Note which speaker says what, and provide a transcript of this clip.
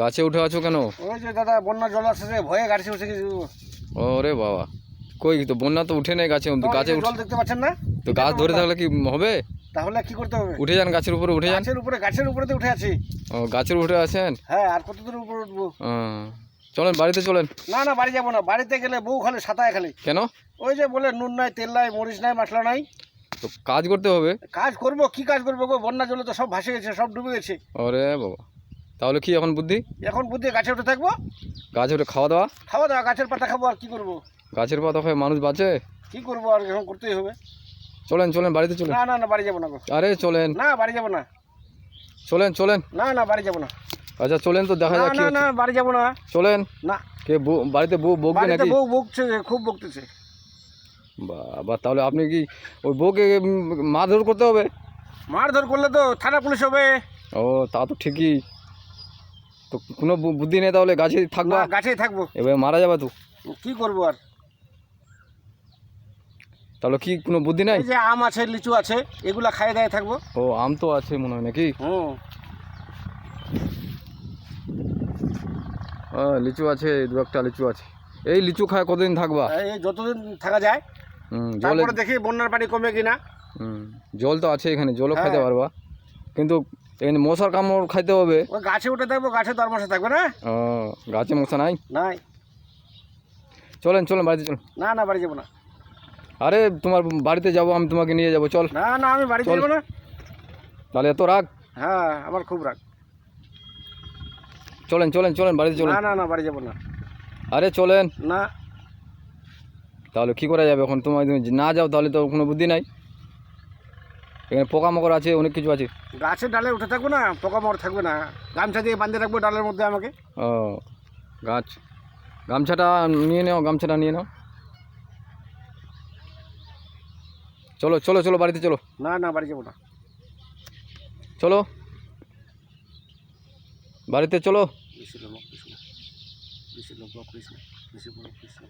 Speaker 1: গাছে উঠে আছো কেন?
Speaker 2: ওই যে দাদা বন্যা জল আসছে ভয়ে গাছে উঠে গেছি
Speaker 1: ওরে বাবা। কই তো বন্যা তো উঠে নেই গাছে গাছে
Speaker 2: জল দেখতে পাচ্ছেন না?
Speaker 1: তো গাছ ধরে থাকলে কি হবে?
Speaker 2: তাহলে কি করতে হবে?
Speaker 1: উঠে যান গাছের উপরে উঠে যান।
Speaker 2: গাছের উপরে গাছের উপরে তো উঠে আছি।
Speaker 1: ও গাছের উঠে আছেন?
Speaker 2: হ্যাঁ আর কত দূর উপরে উঠবো?
Speaker 1: চলেন বাড়িতে চলেন।
Speaker 2: না না বাড়ি যাব না। বাড়িতে গেলে বউ খালি সাঁতায় খালি।
Speaker 1: কেন?
Speaker 2: ওই যে বলে নুন নাই তেল নাই মরিচ নাই মশলা নাই।
Speaker 1: তো কাজ করতে হবে?
Speaker 2: কাজ করব কি কাজ করব বন্যা জলে তো সব ভাসে গেছে সব ডুবে গেছে।
Speaker 1: ওরে বাবা। তাহলে কি এখন বুদ্ধি?
Speaker 2: এখন বুদ্ধি গাছে উঠে থাকব?
Speaker 1: গাছে উঠে খাওয়া দাওয়া?
Speaker 2: খাওয়া দাওয়া গাছের পাতা খাব আর কি করব?
Speaker 1: গাছের পাতা খায় মানুষ বাঁচে?
Speaker 2: কি করব আর এখন করতেই হবে।
Speaker 1: চলেন চলেন বাড়িতে চলেন।
Speaker 2: না না না বাড়ি যাব না গো।
Speaker 1: আরে চলেন।
Speaker 2: না বাড়ি যাব না।
Speaker 1: চলেন চলেন।
Speaker 2: না না বাড়ি যাব না।
Speaker 1: আচ্ছা চলেন তো দেখা যাক
Speaker 2: না না বাড়ি যাব না।
Speaker 1: চলেন।
Speaker 2: না।
Speaker 1: কে বাড়িতে বউ বকবে নাকি?
Speaker 2: বউ বকছে খুব বকতেছে।
Speaker 1: বাবা তাহলে আপনি কি ওই বউকে মারধর করতে হবে?
Speaker 2: মারধর করলে তো থানা পুলিশ হবে।
Speaker 1: ও তা তো ঠিকই। তো কোনো বুদ্ধি নেই তাহলে গাছে থাকব
Speaker 2: গাছেই থাকব।
Speaker 1: এবার মারা যাবে তো।
Speaker 2: কি করব আর?
Speaker 1: তাহলে কি কোনো বুদ্ধি নাই?
Speaker 2: যে আম আছে লিচু আছে এগুলা খাই দায় থাকব।
Speaker 1: ও আম তো আছে মনে হয় নাকি?
Speaker 2: হুম।
Speaker 1: লিচু আছে দু একটা লিচু আছে। এই লিচু খায় কতদিন থাকবা?
Speaker 2: এই যতদিন থাকা যায়
Speaker 1: জলে
Speaker 2: তারপরে দেখি বন্যার পানি কমে কিনা।
Speaker 1: হুম জল তো আছে এখানে জলও
Speaker 2: হ্যাঁ।
Speaker 1: খাইতে পারবা। কিন্তু এখানে মশার কামড় খাইতে হবে।
Speaker 2: গাছে উঠে থাকব গাছে তো আর মশা থাকবে না?
Speaker 1: ও গাছে মশা নাই?
Speaker 2: নাই।
Speaker 1: চলেন চলেন বাড়িতে চল
Speaker 2: না না বাড়ি যাব না।
Speaker 1: আরে তোমার বাড়িতে যাব আমি তোমাকে নিয়ে যাব চল।
Speaker 2: না না আমি বাড়ি
Speaker 1: চল।
Speaker 2: যাব না।
Speaker 1: তাহলে এত রাগ?
Speaker 2: হ্যাঁ আমার খুব রাগ।
Speaker 1: চলেন চলেন চলেন বাড়িতে চলেন।
Speaker 2: না না না বাড়ি যাব না।
Speaker 1: আরে চলেন।
Speaker 2: না।
Speaker 1: তাহলে কি করা যাবে এখন? তোমার তুমি না যাও তাহলে তো কোনো বুদ্ধি নাই। এখানে পোকামাকড় আছে অনেক কিছু আছে।
Speaker 2: গাছের ডালে উঠে থাকব না পোকা মর থাকবে না। গামছা দিয়ে বাঁধে রাখব ডালের মধ্যে আমাকে।
Speaker 1: ও গাছ। গামছাটা নিয়ে নাও গামছাটা নিয়ে নাও। চলো চলো চলো বাড়িতে চলো।
Speaker 2: না না বাড়ি যাব না।
Speaker 1: চলো। বাড়িতে চলো।
Speaker 2: কৃষ্ণ কৃষ্ণ। কৃষ্ণ কৃষ্ণ। কৃষ্ণ।